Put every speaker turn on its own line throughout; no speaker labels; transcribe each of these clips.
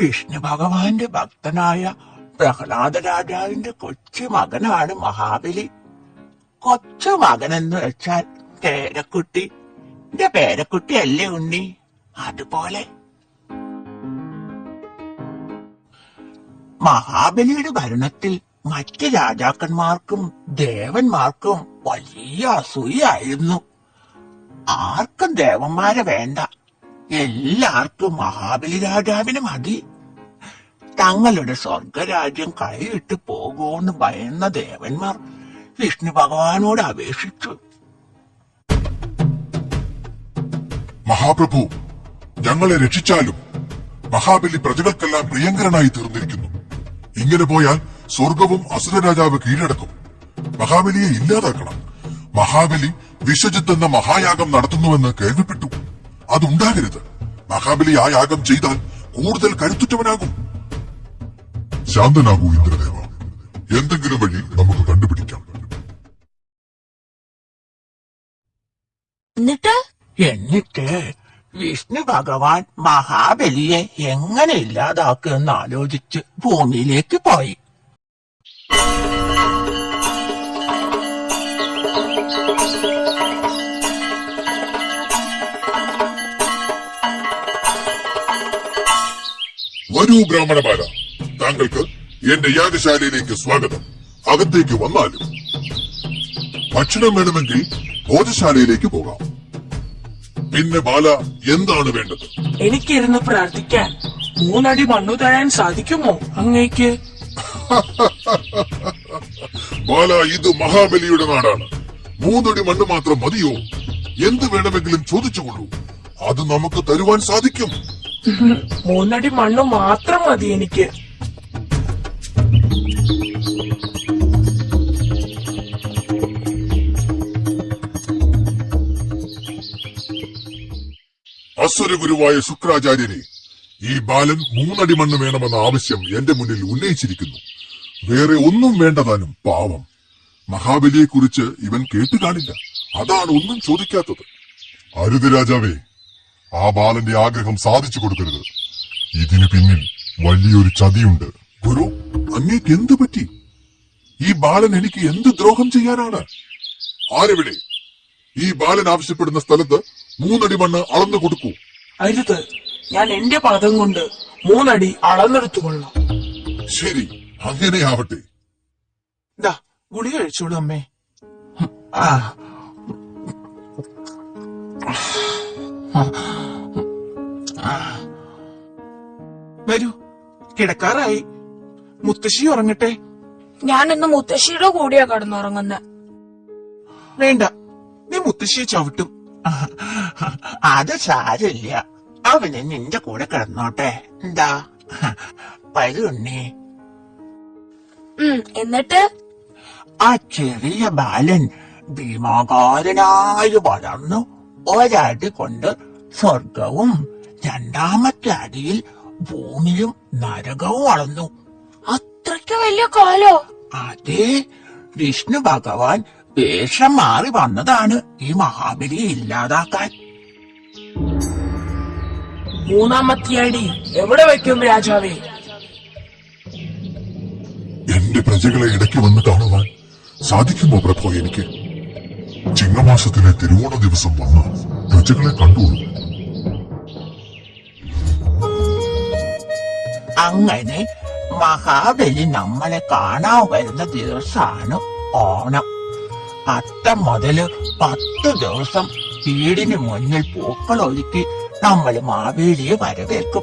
വിഷ്ണു ഭഗവാന്റെ ഭക്തനായ പ്രഹ്ലാദ രാജാവിന്റെ കൊച്ചു മകനാണ് മഹാബലി. കൊച്ചു മകനെന്ന് വെച്ചാൽ പേരക്കുട്ടി. എന്റെ പേരക്കുട്ടി അല്ലേ ഉണ്ണി? അതുപോലെ. മഹാബലിയുടെ ഭരണത്തിൽ മറ്റ് രാജാക്കന്മാർക്കും ദേവന്മാർക്കും വലിയ അസൂയായിരുന്നു ആർക്കും ദേവന്മാരെ വേണ്ട. എല്ലാവർക്കും മഹാബലി രാജാവിന് മതി. തങ്ങളുടെ സ്വർഗരാജ്യം കൈയിട്ട് പോകുമെന്ന് ഭയന്ന ദേവന്മാർ വിഷ്ണു ഭഗവാനോട് അപേക്ഷിച്ചു.
മഹാപ്രഭു ഞങ്ങളെ രക്ഷിച്ചാലും മഹാബലി പ്രജകൾക്കെല്ലാം പ്രിയങ്കരനായി തീർന്നിരിക്കുന്നു. ഇങ്ങനെ പോയാൽ സ്വർഗവും അസുരരാജാവ് കീഴടക്കും. മഹാബലിയെ ഇല്ലാതാക്കണം. മഹാബലി വിശ്വജിത്ത് എന്ന മഹായാഗം നടത്തുന്നുവെന്ന് കേൾവിപ്പെട്ടു. അതുണ്ടാകരുത്. മഹാബലി ആ യാഗം ചെയ്താൽ കൂടുതൽ കരുത്തുറ്റവനാകും. ശാന്തനാകൂ ഇന്ദ്രദേവ. എന്തെങ്കിലും വഴി നമുക്ക് കണ്ടുപിടിക്കാം.
എന്നിട്ട്?
എന്നിട്ട് വിഷ്ണു ഭഗവാൻ മഹാബലിയെ എങ്ങനെ ഇല്ലാതാക്കുമെന്ന് ആലോചിച്ച് ഭൂമിയിലേക്ക് പോയി.
വരൂ ബ്രാഹ്മണമാര താങ്കൾക്ക് എന്റെ യാഗശാലയിലേക്ക് സ്വാഗതം. അകത്തേക്ക് വന്നാലും. ഭക്ഷണം വേണമെങ്കിൽ ഭോജശാലയിലേക്ക് പോകാം. പിന്നെ ബാല എന്താണ് വേണ്ടത്?
എനിക്കിരുന്ന് പ്രാർത്ഥിക്കാൻ മൂന്നടി മണ്ണു തരാൻ സാധിക്കുമോ അങ്ങേക്ക്?
ബാല ഇത് മഹാബലിയുടെ നാടാണ്. മൂന്നടി മണ്ണ് മാത്രം മതിയോ? എന്ത് വേണമെങ്കിലും ചോദിച്ചുകൊള്ളൂ. അത് നമുക്ക് തരുവാൻ സാധിക്കും.
മൂന്നടി മണ്ണ് മാത്രം മതി എനിക്ക്.
അസുരഗുരുവായ ശുക്രാചാര്യനെ ഈ ബാലൻ മൂന്നടി മണ്ണ് വേണമെന്ന ആവശ്യം എന്റെ മുന്നിൽ ഉന്നയിച്ചിരിക്കുന്നു. വേറെ ഒന്നും വേണ്ടതാനും പാവം. മഹാബലിയെക്കുറിച്ച് ഇവൻ കേട്ടു കാണില്ല. അതാണ് ഒന്നും ചോദിക്കാത്തത്. അരുത് രാജാവേ ആ ബാലന്റെ ആഗ്രഹം സാധിച്ചു കൊടുക്കരുത്. ഇതിനു പിന്നിൽ വലിയൊരു ചതിയുണ്ട്. ഗുരു അങ്ങേക്ക് എന്ത് പറ്റി? ഈ ബാലൻ എനിക്ക് എന്ത് ദ്രോഹം ചെയ്യാനാണ്? ആരെവിടെ? ഈ ബാലൻ ആവശ്യപ്പെടുന്ന സ്ഥലത്ത് മൂന്നടി മണ്ണ് അളന്നു കൊടുക്കൂ.
അരുത്. ഞാൻ എന്റെ പാദം കൊണ്ട് മൂന്നടി അളന്നെടുത്തു കൊള്ളാം.
ശരി അങ്ങനെയാവട്ടെ
ഗുളി കഴിച്ചോളൂ അമ്മേ. ആ. കിടക്കാറായി. മുത്തശ്ശി ഉറങ്ങട്ടെ.
ഞാൻ ഇന്ന് മുത്തശ്ശിയുടെ കൂടിയാ കടന്നുറങ്ങുന്ന.
വേണ്ട. നീ മുത്തശ്ശിയെ ചവിട്ടും. അത് സാരില്ല അവന് നിന്റെ കൂടെ കിടന്നോട്ടെ. എന്താ? പരുണ്ണി
ഉം എന്നിട്ട്?
ആ ചെറിയ ബാലൻ ഭീമാകാരനായി വളർന്നു. ഒരടി കൊണ്ട് സ്വർഗവും രണ്ടാമത്തെ അടിയിൽ ഭൂമിയും നരകവും അളന്നു
അത്രയ്ക്ക് വലിയ കാലോ?
അതെ വിഷ്ണു ഭഗവാൻ വേഷം മാറി വന്നതാണ് ഈ മഹാബലിയെ ഇല്ലാതാക്കാൻ.
മൂന്നാമത്തെയടി എവിടെ വയ്ക്കും രാജാവേ?
എന്റെ പ്രജകളെ ഇടയ്ക്ക് വന്ന് കാണുവാൻ സാധിക്കുമോ പ്രഭോ എനിക്ക്? ചിങ്ങമാസത്തിലെ തിരുവോണ ദിവസം വന്ന് പ്രജകളെ കണ്ടോളൂ.
അങ്ങനെ മഹാബലി നമ്മളെ കാണാൻ വരുന്ന ദിവസമാണ് ഓണം. അത്തം മുതൽ പത്ത് ദിവസം വീടിന് മുന്നിൽ പൂക്കൾ ഒരുക്കി നമ്മൾ മാവേലിയെ വരവേൽക്കും.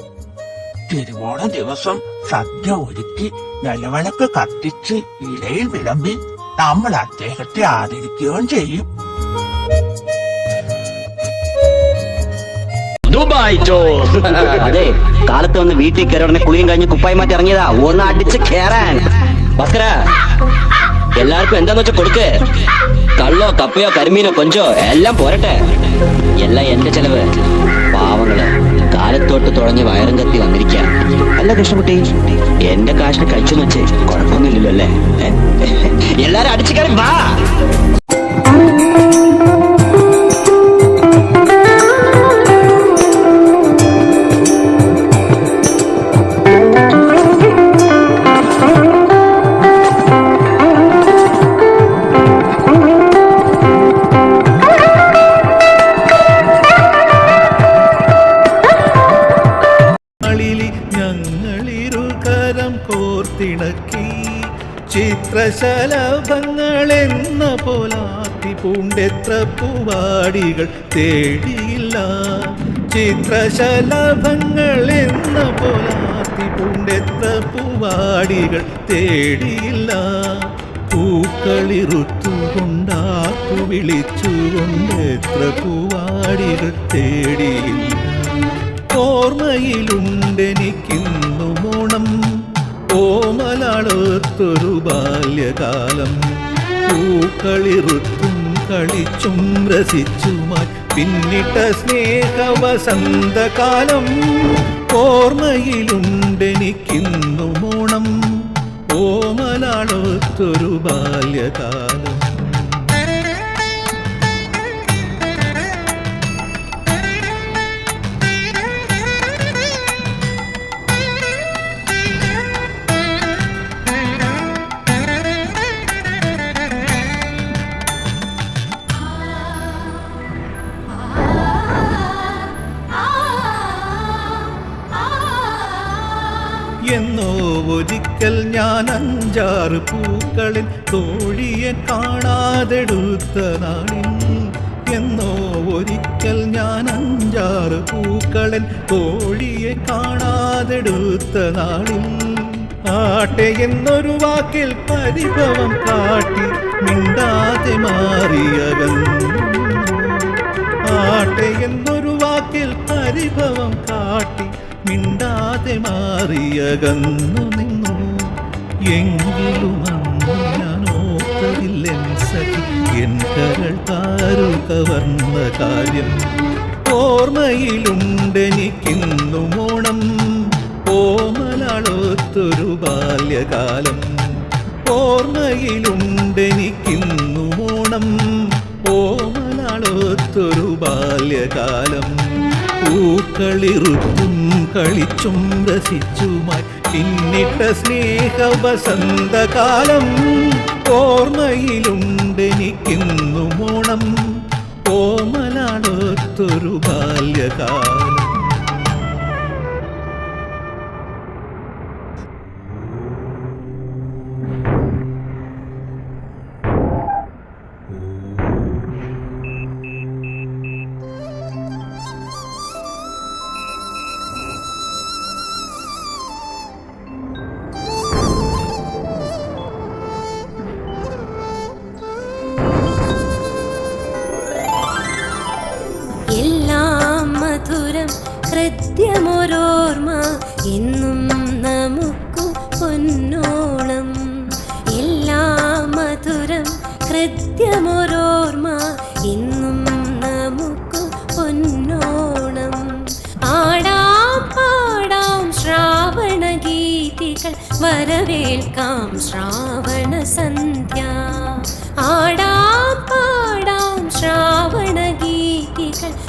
തിരുവോണ ദിവസം സദ്യ ഒരുക്കി നിലവിളക്ക് കത്തിച്ച് ഇലയിൽ വിളമ്പി നമ്മൾ അദ്ദേഹത്തെ ആദരിക്കുകയും ചെയ്യും.
ടൂർ
അതെ കാലത്ത് വന്ന് വീട്ടിൽ കയറി ഉടനെ കുളിയും കഴിഞ്ഞ് കുപ്പായി മാറ്റി ഇറങ്ങിയതാ. ഒന്ന് അടിച്ച് കേറാൻ.
ഭസ്കര എല്ലാവർക്കും എന്താന്ന് വെച്ചാ കൊടുക്ക്. കള്ളോ കപ്പയോ കരിമീനോ കൊഞ്ചോ എല്ലാം പോരട്ടെ. എല്ലാം എന്റെ ചെലവ്. പാവങ്ങൾ കാലത്തോട്ട് തുടങ്ങി വയറും കത്തി വന്നിരിക്ക. അല്ല കൃഷ്ണകുട്ടി എന്റെ കാശിന് കഴിച്ചെന്ന് വെച്ച് കുഴപ്പമൊന്നുമില്ലല്ലോ അല്ലേ? എല്ലാരും അടിച്ചു കയറി വാ.
ചിത്രശലഭങ്ങൾ എന്ന പോലാത്തി പൂണ്ടെത്ര പൂവാടികൾ തേടിയില്ല. ചിത്രശലഭങ്ങൾ എന്ന പോലാത്തി പൂണ്ടെത്ര പൂവാടികൾ തേടിയില്ല. പൂക്കളിറുത്തുകൊണ്ടാക്കു വിളിച്ചുകൊണ്ട് എത്ര പൂവാടികൾ തേടിയില്ല. ഓർമ്മയിലുണ്ടെനിക്കിന്നു മോണം ഓമലാളത്തൊരു ബാല്യകാലം. പൂക്കളിറുത്തും കളിച്ചും രസിച്ചുമായി പിന്നിട്ട സ്നേഹവസന്തകാലം. ഓർമ്മയിലുണ്ടെനിക്കിന്നു മോണം. ഓമലാളത്തൊരു ബാല്യകാലം. എന്നോ ഒരിക്കൽ ഞാൻ അഞ്ചാറ് പൂക്കളിൽ തോഴിയെ കാണാതെടുത്ത നാളിൽ എന്നോ ഒരിക്കൽ ഞാൻ അഞ്ചാറ് പൂക്കളിൽ തോഴിയെ കാണാതെടുത്ത നാളിൽ. ആട്ടെ എന്നൊരു വാക്കിൽ പരിഭവം കാട്ടി മിണ്ടാതെ മാറിയവൻ. ആട്ടെ എന്നൊരു വാക്കിൽ പരിഭവം കാട്ടി മിണ്ടാതെ മാറിയകന്നു നിന്നു. എങ്കിലും അന്ന് ഞാൻ ഓർത്തതില്ലെൻ സഖി എൻ കരൾ താരു കവർന്ന കാര്യം. ഓർമ്മയിലുണ്ടെനിക്കിന്നു ഓണം ഓമലാളോത്തൊരു ബാല്യകാലം. ഓർമ്മയിലുണ്ടെനിക്കിന്നു ഓണം ഓമലാളോത്തൊരു ബാല്യകാലം. പൂക്കളിറുത്തും കളിച്ചും രസിച്ചുമായി പിന്നിട്ട സ്നേഹവസന്തകാലം ഓർമ്മയിലുണ്ടെനിക്കിന്നു മോണം ഓമലാളൊത്തൊരു ബാല്യകാലം.
ഹൃദ്യമൊരോർമ്മ എന്നും നമുക്കു പൊന്നോണം. എല്ലാ മധുരം ഹൃദ്യമൊരോർമ്മ എന്നും നമുക്കു പൊന്നോണം. ആടാം പാടാം ശ്രാവണ ഗീതികൾ വരവേൽക്കാം ശ്രാവണ സന്ധ്യ ആടാം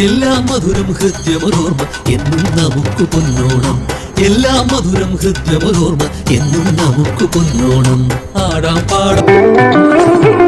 എല്ലാം മധുരം ഹൃദ്യമൊരോർമ്മ എന്നും നമുക്ക് പൊന്നോണം. എല്ലാം മധുരം ഹൃദ്യമൊരോർമ്മ എന്നും നമുക്ക് പൊന്നോണം. ആടാം പാടാം.